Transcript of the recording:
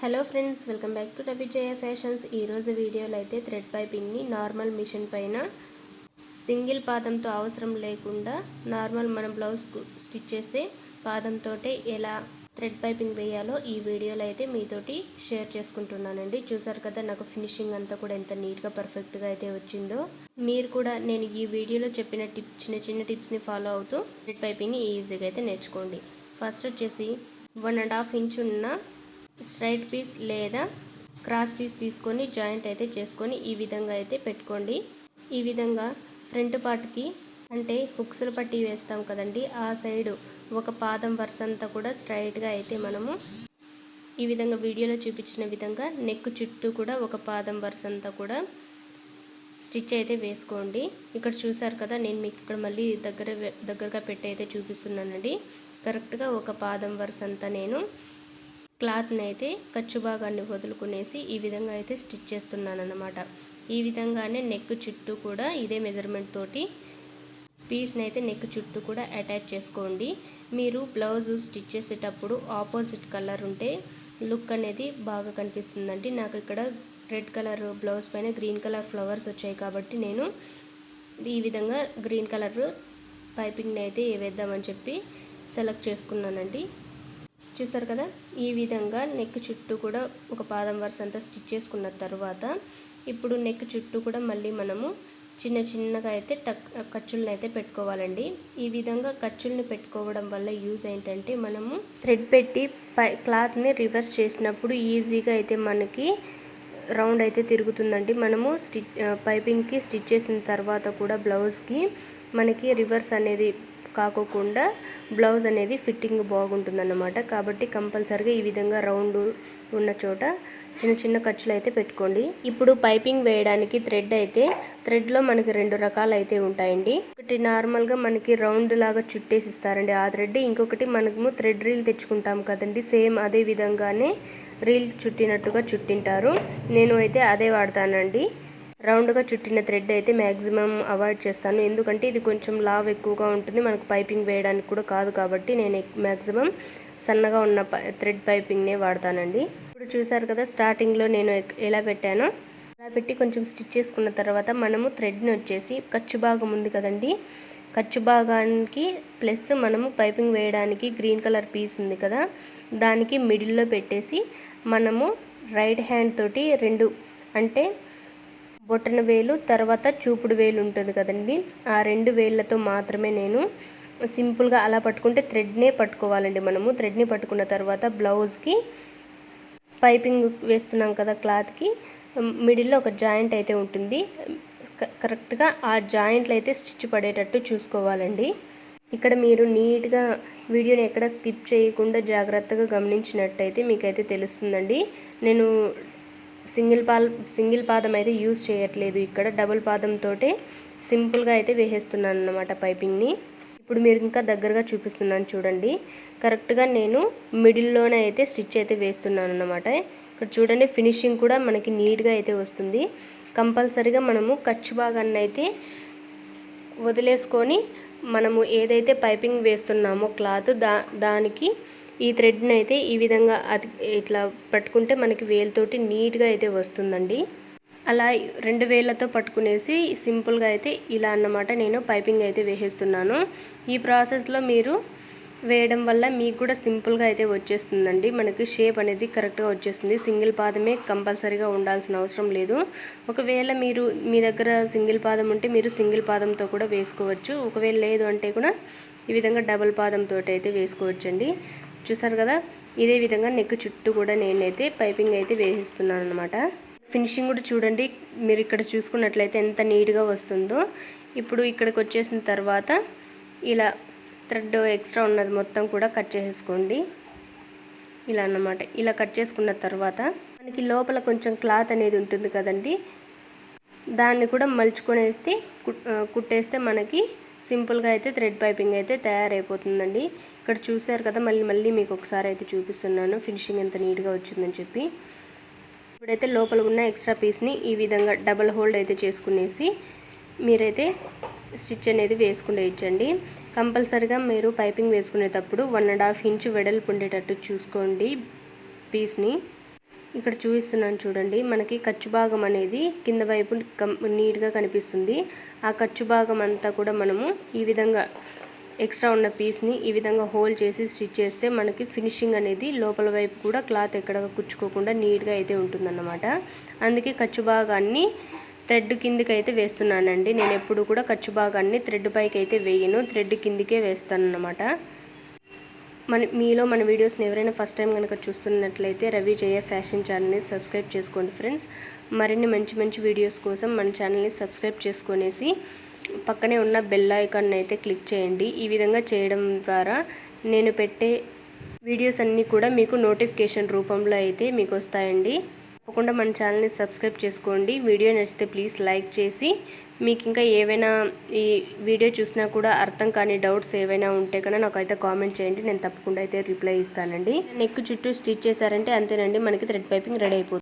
Hello friends welcome back to Ravijaya fashions. ఈరోజు వీడియోలో అయితే థ్రెడ్ పైపింగ్ని నార్మల్ మిషన్ పైన సింగిల్ పాదంతో అవసరం లేకుండా నార్మల్ మనం బ్లౌజ్ స్టిచ్ చేసే పాదంతో ఎలా థ్రెడ్ పైపింగ్ వేయాలో ఈ వీడియోలో అయితే మీతోటి షేర్ చేసుకుంటున్నానండి. చూసారు కదా నాకు ఫినిషింగ్ అంతా కూడా ఎంత నీట్గా పర్ఫెక్ట్గా అయితే వచ్చిందో. మీరు కూడా నేను ఈ వీడియోలో చెప్పిన టిప్ చిన్న చిన్న టిప్స్ని ఫాలో అవుతూ థ్రెడ్ పైపింగ్ని ఈజీగా అయితే నేర్చుకోండి. ఫస్ట్ వచ్చేసి వన్ అండ్ హాఫ్ ఇంచ్ ఉన్న స్ట్రైట్ పీస్ లేదా క్రాస్ పీస్ తీసుకొని జాయింట్ అయితే చేసుకొని ఈ విధంగా అయితే పెట్టుకోండి. ఈ విధంగా ఫ్రంట్ పార్ట్కి అంటే హుక్స్లు పట్టి వేస్తాం కదండి ఆ సైడు ఒక పాదం వరుస అంతా కూడా స్ట్రైట్గా అయితే మనము ఈ విధంగా వీడియోలో చూపించిన విధంగా నెక్ చుట్టూ కూడా ఒక పాదం వరుస అంతా కూడా స్టిచ్ అయితే వేసుకోండి. ఇక్కడ చూసారు కదా నేను మీకు ఇక్కడ మళ్ళీ దగ్గర దగ్గరగా పెట్టి అయితే చూపిస్తున్నానండి. కరెక్ట్గా ఒక పాదం వరుస అంతా నేను క్లాత్ని అయితే ఖర్చు భాగాన్ని వదులుకునేసి ఈ విధంగా అయితే స్టిచ్ చేస్తున్నాను అనమాట ఈ విధంగానే నెక్ చుట్టూ కూడా ఇదే మెజర్మెంట్ తోటి పీస్ని అయితే నెక్ చుట్టూ కూడా అటాచ్ చేసుకోండి. మీరు బ్లౌజ్ స్టిచ్ చేసేటప్పుడు ఆపోజిట్ కలర్ ఉంటే లుక్ అనేది బాగా కనిపిస్తుందండి. నాకు ఇక్కడ రెడ్ కలర్ బ్లౌజ్ పైన గ్రీన్ కలర్ ఫ్లవర్స్ వచ్చాయి కాబట్టి నేను ఈ విధంగా గ్రీన్ కలర్ పైపింగ్ని అయితే వేద్దామని చెప్పి సెలెక్ట్ చేసుకున్నానండి. చూసారు కదా? ఈ విధంగా నెక్ చుట్టూ కూడా ఒక పాదం వరుస అంతా స్టిచ్ చేసుకున్న తర్వాత ఇప్పుడు నెక్ చుట్టూ కూడా మళ్ళీ మనము చిన్న చిన్నగా అయితే టక్ ఖర్చులను అయితే పెట్టుకోవాలండి. ఈ విధంగా ఖర్చుల్ని పెట్టుకోవడం వల్ల యూజ్ ఏంటంటే మనము థ్రెడ్ పెట్టి పై క్లాత్ని రివర్స్ చేసినప్పుడు ఈజీగా అయితే మనకి రౌండ్ అయితే తిరుగుతుందండి. మనము స్టిచ్ పైపింగ్కి స్టిచ్ చేసిన తర్వాత కూడా బ్లౌజ్కి మనకి రివర్స్ అనేది కాకోకుండా బ్లౌజ్ అనేది ఫిట్టింగ్ బాగుంటుందన్నమాట. కాబట్టి కంపల్సరిగా ఈ విధంగా రౌండ్ ఉన్న చోట చిన్న చిన్న ఖర్చులు అయితే పెట్టుకోండి. ఇప్పుడు పైపింగ్ వేయడానికి థ్రెడ్ అయితే థ్రెడ్లో మనకి రెండు రకాలు అయితే ఉంటాయండి. ఒకటి నార్మల్గా మనకి రౌండ్ లాగా చుట్టేసి ఇస్తారండి ఆ థ్రెడ్. ఇంకొకటి మనము థ్రెడ్ రీల్ తెచ్చుకుంటాం కదండి. సేమ్ అదే విధంగానే రీల్ చుట్టినట్టుగా చుట్టింటారు. నేను అయితే అదే వాడతానండి. రౌండ్గా చుట్టిన థ్రెడ్ అయితే మ్యాక్సిమం అవాయిడ్ చేస్తాను. ఎందుకంటే ఇది కొంచెం లావ్ ఎక్కువగా ఉంటుంది. మనకు పైపింగ్ వేయడానికి కూడా కాదు కాబట్టి నేను మ్యాక్సిమం సన్నగా ఉన్న థ్రెడ్ పైపింగ్నే వాడతానండి. ఇప్పుడు చూసారు కదా స్టార్టింగ్లో నేను ఎలా పెట్టానో? అలా పెట్టి కొంచెం స్టిచ్ చేసుకున్న తర్వాత మనము థ్రెడ్ని వచ్చేసి ఖర్చు భాగం ఉంది కదండి. ఖర్చు భాగానికి ప్లస్ మనము పైపింగ్ వేయడానికి గ్రీన్ కలర్ పీస్ ఉంది కదా దానికి మిడిల్లో పెట్టేసి మనము రైట్ హ్యాండ్ తోటి రెండు అంటే బొటన వేలు తర్వాత చూపుడు వేలు ఉంటుంది కదండి. ఆ రెండు వేళ్ళతో మాత్రమే నేను సింపుల్గా అలా పట్టుకుంటే థ్రెడ్నే పట్టుకోవాలండి మనము. థ్రెడ్ని పట్టుకున్న తర్వాత బ్లౌజ్కి పైపింగ్ వేస్తున్నాం కదా క్లాత్కి మిడిల్లో ఒక జాయింట్ అయితే ఉంటుంది. కరెక్ట్గా ఆ జాయింట్లు అయితే స్టిచ్ పడేటట్టు చూసుకోవాలండి. ఇక్కడ మీరు నీట్గా వీడియోని ఎక్కడ స్కిప్ చేయకుండా జాగ్రత్తగా గమనించినట్టయితే మీకైతే తెలుస్తుందండి. నేను సింగిల్ పాల్ సింగిల్ పాదం అయితే యూజ్ చేయట్లేదు. ఇక్కడ డబుల్ పాదంతో సింపుల్గా అయితే వేసేస్తున్నాను అన్నమాట పైపింగ్ని. ఇప్పుడు మీరు ఇంకా దగ్గరగా చూపిస్తున్నాను చూడండి. కరెక్ట్గా నేను మిడిల్లోనే అయితే స్టిచ్ అయితే వేస్తున్నాను అన్నమాట. ఇక్కడ చూడండి ఫినిషింగ్ కూడా మనకి నీట్గా అయితే వస్తుంది. కంపల్సరీగా మనము ఖర్చు భాగాన్ని అయితే వదిలేసుకొని మనము ఏదైతే పైపింగ్ వేస్తున్నామో క్లాత్ దా దానికి ఈ థ్రెడ్ని అయితే ఈ విధంగా అది ఇట్లా పట్టుకుంటే మనకి వేలుతోటి నీట్గా అయితే వస్తుందండి. అలా రెండు వేలతో పట్టుకునేసి సింపుల్గా అయితే ఇలా అన్నమాట నేను పైపింగ్ అయితే వేసేస్తున్నాను. ఈ ప్రాసెస్లో మీరు వేయడం వల్ల మీకు కూడా సింపుల్గా అయితే వచ్చేస్తుందండి. మనకి షేప్ అనేది కరెక్ట్గా వచ్చేస్తుంది. సింగిల్ పాదమే కంపల్సరీగా ఉండాల్సిన అవసరం లేదు. ఒకవేళ మీరు మీ దగ్గర సింగిల్ పాదం ఉంటే మీరు సింగిల్ పాదంతో కూడా వేసుకోవచ్చు. ఒకవేళ లేదు అంటే కూడా ఈ విధంగా డబుల్ పాదంతో అయితే వేసుకోవచ్చండి. చూసారు కదా? ఇదే విధంగా నెక్ చుట్టూ కూడా నేనైతే పైపింగ్ అయితే వేసిస్తున్నాను అనమాట ఫినిషింగ్ కూడా చూడండి. మీరు ఇక్కడ చూసుకున్నట్లయితే ఎంత నీట్గా వస్తుందో. ఇప్పుడు ఇక్కడికి వచ్చేసిన తర్వాత ఇలా థ్రెడ్ ఎక్స్ట్రా ఉన్నది మొత్తం కూడా కట్ చేసేసుకోండి ఇలా అన్నమాట. ఇలా కట్ చేసుకున్న తర్వాత మనకి లోపల కొంచెం క్లాత్ అనేది ఉంటుంది కదండి. దాన్ని కూడా మలుచుకొనేస్తే కుట్టేస్తే మనకి సింపుల్గా అయితే థ్రెడ్ పైపింగ్ అయితే తయారైపోతుందండి. ఇక్కడ చూసారు కదా మళ్ళీ మళ్ళీ మీకు ఒకసారి అయితే చూపిస్తున్నాను. ఫినిషింగ్ ఎంత నీట్గా వచ్చిందని చెప్పి. ఇప్పుడైతే లోపల ఉన్న ఎక్స్ట్రా పీస్ని ఈ విధంగా డబల్ హోల్డ్ అయితే చేసుకునేసి మీరైతే స్టిచ్ అనేది వేసుకునే ఇచ్చండి. కంపల్సరిగా మీరు పైపింగ్ వేసుకునేటప్పుడు వన్ అండ్ హాఫ్ ఇంచ్ వెడల్పు ఉండేటట్టు చూసుకోండి పీస్ని. ఇక్కడ చూపిస్తున్నాను చూడండి మనకి ఖర్చు భాగం అనేది కింద వైపు కం- నీట్గా కనిపిస్తుంది. ఆ ఖర్చు భాగం అంతా కూడా మనము ఈ విధంగా ఎక్స్ట్రా ఉన్న పీస్ని ఈ విధంగా హోల్డ్ చేసి స్టిచ్ చేస్తే మనకి ఫినిషింగ్ అనేది లోపల వైపు కూడా క్లాత్ ఎక్కడ కుచ్చుకోకుండా నీట్గా అయితే ఉంటుందన్నమాట. అందుకే ఖర్చు భాగాన్ని థ్రెడ్ కిందికి అయితే వేస్తున్నానండి. నేను ఎప్పుడు కూడా ఖర్చు భాగాన్ని థ్రెడ్ పైకి అయితే వేయను. థ్రెడ్ కిందికే వేస్తాను అన్నమాట మన మీలో మన వీడియోస్ని ఎవరైనా ఫస్ట్ టైం కనుక చూస్తున్నట్లయితే రవి జయ ఫ్యాషన్ ఛానల్ని సబ్స్క్రైబ్ చేసుకోండి ఫ్రెండ్స్. మరిన్ని మంచి మంచి వీడియోస్ కోసం మన ఛానల్ని సబ్స్క్రైబ్ చేసుకునేసి పక్కనే ఉన్న బెల్ ఐకాన్ అయితే క్లిక్ చేయండి. ఈ విధంగా చేయడం ద్వారా నేను పెట్టే వీడియోస్ అన్నీ కూడా మీకు నోటిఫికేషన్ రూపంలో అయితే మీకు వస్తాయండి. తప్పకుండా మన ఛానల్ని సబ్స్క్రైబ్ చేసుకోండి. వీడియో నచ్చితే ప్లీజ్ లైక్ చేసి మీకు ఇంకా ఏవైనా ఈ వీడియో చూసినా కూడా అర్థం కాని డౌట్స్ ఏవైనా ఉంటే కన్నా నాకైతే కామెంట్ చేయండి. నేను తప్పకుండా అయితే రిప్లై ఇస్తానండి. నెక్ చుట్టూ స్టిచ్ చేశారంటే అంతేనండి. మనకి థ్రెడ్ పైపింగ్ రెడీ అయిపోతుంది.